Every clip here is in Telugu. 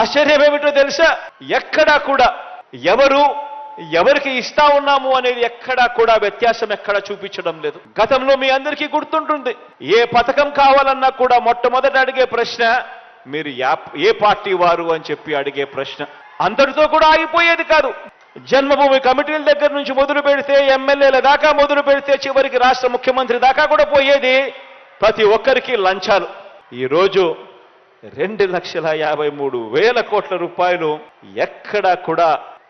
ఆశ్చర్యం ఏమిటో తెలుసా? ఎక్కడా కూడా. ఎవరు ఎవరికి ఇస్తా ఉన్నాము అనేది ఎక్కడా కూడా వ్యత్యాసం ఎక్కడా చూపించడం లేదు. గతంలో మీ అందరికీ గుర్తుంటుంది. ఏ పథకం కావాలన్నా కూడా మొట్టమొదట అడిగే ప్రశ్న మీరు ఏ పార్టీ వారు అని చెప్పి అడిగే ప్రశ్న. అందరితో కూడా ఆగిపోయేది కాదు. జన్మభూమి కమిటీల దగ్గర నుంచి మొదలు పెడితే ఎమ్మెల్యేల దాకా మొదలు పెడితే చివరికి రాష్ట్ర ముఖ్యమంత్రి దాకా కూడా పోయేది ప్రతి ఒక్కరికి లంచాలు. ఈరోజు రెండు లక్షల యాభై మూడు వేల కోట్ల రూపాయలు ఎక్కడా కూడా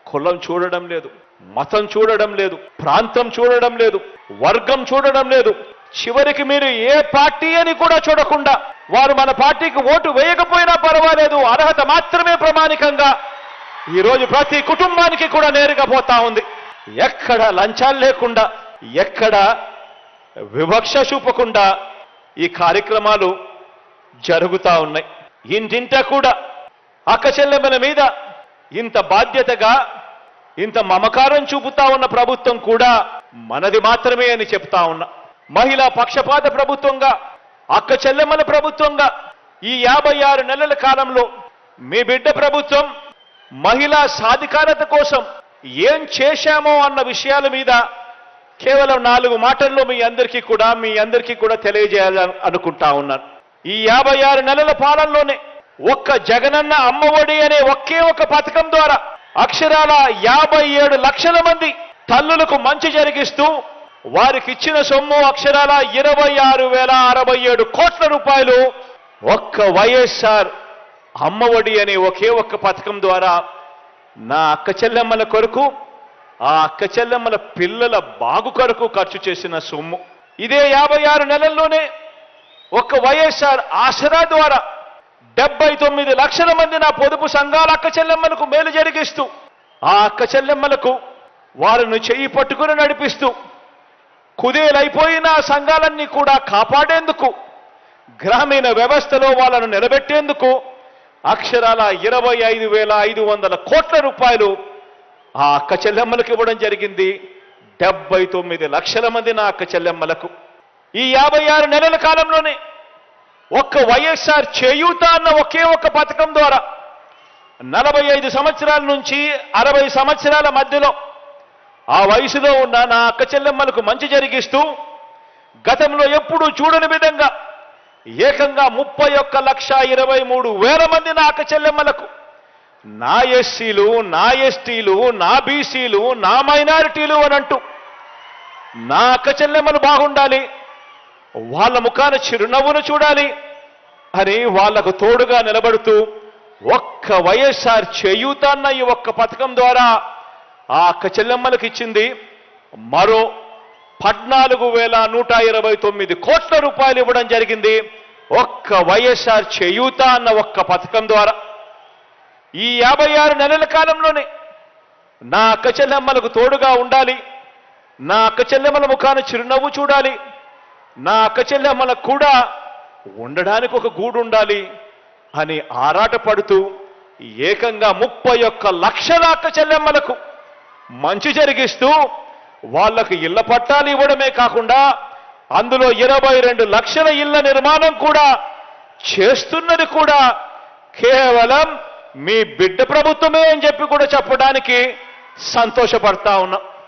కులం చూడడం లేదు మతం చూడడం లేదు ప్రాంతం చూడడం లేదు వర్గం చూడడం లేదు. చివరికి మీరు ఏ పార్టీ అని కూడా చూడకుండా వారు మన పార్టీకి ఓటు వేయకపోయినా పర్వాలేదు అర్హత మాత్రమే ప్రామాణికంగా ఈరోజు ప్రతి కుటుంబానికి కూడా నేరుగా పోతా ఉంది. ఎక్కడ లంచాలు లేకుండా ఎక్కడ వివక్ష చూపకుండా ఈ కార్యక్రమాలు జరుగుతా ఉన్నాయి. ఇంటింట కూడా. అక్కచెల్లెమ్మల మీద ఇంత బాధ్యతగా ఇంత మమకారం చూపుతా ఉన్న ప్రభుత్వం కూడా మనది మాత్రమే అని చెప్తా ఉన్నా. మహిళా పక్షపాత ప్రభుత్వంగా అక్క చెల్లెమ్మల ప్రభుత్వంగా ఈ యాభై ఆరు నెలల కాలంలో మీ బిడ్డ ప్రభుత్వం మహిళా సాధికారత కోసం ఏం చేశామో అన్న విషయాల మీద కేవలం నాలుగు మాటల్లో మీ అందరికీ కూడా మీ అందరికీ కూడా తెలియజేయాలని అనుకుంటా ఉన్నాను. ఈ యాభై ఆరు నెలల పాలనలోనే ఒక్క జగనన్న అమ్మఒడి అనే ఒకే ఒక పథకం ద్వారా అక్షరాల యాభై ఏడు లక్షల మంది తల్లులకు మంచి జరిగిస్తూ వారికి ఇచ్చిన సొమ్ము అక్షరాల ఇరవై ఆరు వేల అరవై ఏడు కోట్ల రూపాయలు ఒక్క వైఎస్ఆర్ అమ్మఒడి అనే ఒకే ఒక్క పథకం ద్వారా నా అక్క చెల్లెమ్మల కొరకు ఆ అక్క చెల్లెమ్మల పిల్లల బాగు కొరకు ఖర్చు చేసిన సొమ్ము. ఇదే యాభై ఆరు నెలల్లోనే ఒక్క వైఎస్ఆర్ ఆసరా ద్వారా డెబ్బై తొమ్మిది లక్షల మంది నా పొదుపు సంఘాల అక్క చెల్లెమ్మలకు మేలు జరిగిస్తూ ఆ అక్క చెల్లెమ్మలకు వారిని చెయ్యి పట్టుకుని నడిపిస్తూ కుదేలైపోయిన ఆ సంఘాలన్నీ కూడా కాపాడేందుకు గ్రామీణ వ్యవస్థలో వాళ్ళను నిలబెట్టేందుకు అక్షరాల ఇరవై ఐదు వేల ఐదు వందల కోట్ల రూపాయలు ఆ అక్క చెల్లెమ్మలకు ఇవ్వడం జరిగింది. డెబ్బై తొమ్మిది లక్షల మంది నా అక్క చెల్లెమ్మలకు. ఈ యాభై ఆరు నెలల కాలంలోనే ఒక్క వైఎస్ఆర్ చేయూత అన్న ఒకే ఒక్క పథకం ద్వారా నలభై ఐదు సంవత్సరాల నుంచి అరవై సంవత్సరాల మధ్యలో ఆ వయసులో ఉన్న నా అక్క చెల్లెమ్మలకు మంచి జరిగిస్తూ గతంలో ఎప్పుడూ చూడని విధంగా ఏకంగా ముప్పై ఒక్క లక్ష ఇరవై మూడు వేల మంది నా అక్క చెల్లెమ్మలకు నా ఎస్సీలు నా ఎస్టీలు నా బీసీలు నా మైనారిటీలు అని అంటూ నా అక్క చెల్లెమ్మలు బాగుండాలి. వాళ్ళ ముఖాన చిరునవ్వును చూడాలి. అని వాళ్ళకు తోడుగా నిలబడుతూ ఒక్క వైఎస్ఆర్ చేయూత అన్న ఈ ఒక్క పథకం ద్వారా ఆ అక్క చెల్లెమ్మలకు ఇచ్చింది మరో పద్నాలుగు వేల నూట ఇరవై తొమ్మిది కోట్ల రూపాయలు ఇవ్వడం జరిగింది. ఒక్క వైఎస్ఆర్ చేయూత అన్న ఒక్క పథకం ద్వారా. ఈ యాభై ఆరు నెలల కాలంలోనే నా అక్క చెల్లెమ్మలకు తోడుగా ఉండాలి. నా అక్క చెల్లెమ్మల ముఖాన చిరునవ్వు చూడాలి. నా అక్క చెల్లెమ్మలకు కూడా ఉండడానికి ఒక గూడు ఉండాలి అని ఆరాటపడుతూ ఏకంగా ముప్పై ఒక్క లక్షల అక్క చెల్లెమ్మలకు మంచి జరిగిస్తూ వాళ్ళకు ఇళ్ళ పట్టాలు ఇవ్వడమే కాకుండా అందులో ఇరవై రెండు లక్షల ఇళ్ళ నిర్మాణం కూడా చేస్తున్నది కూడా కేవలం మీ బిడ్డ ప్రభుత్వమే అని చెప్పి కూడా చెప్పడానికి సంతోషపడతా ఉన్నాం.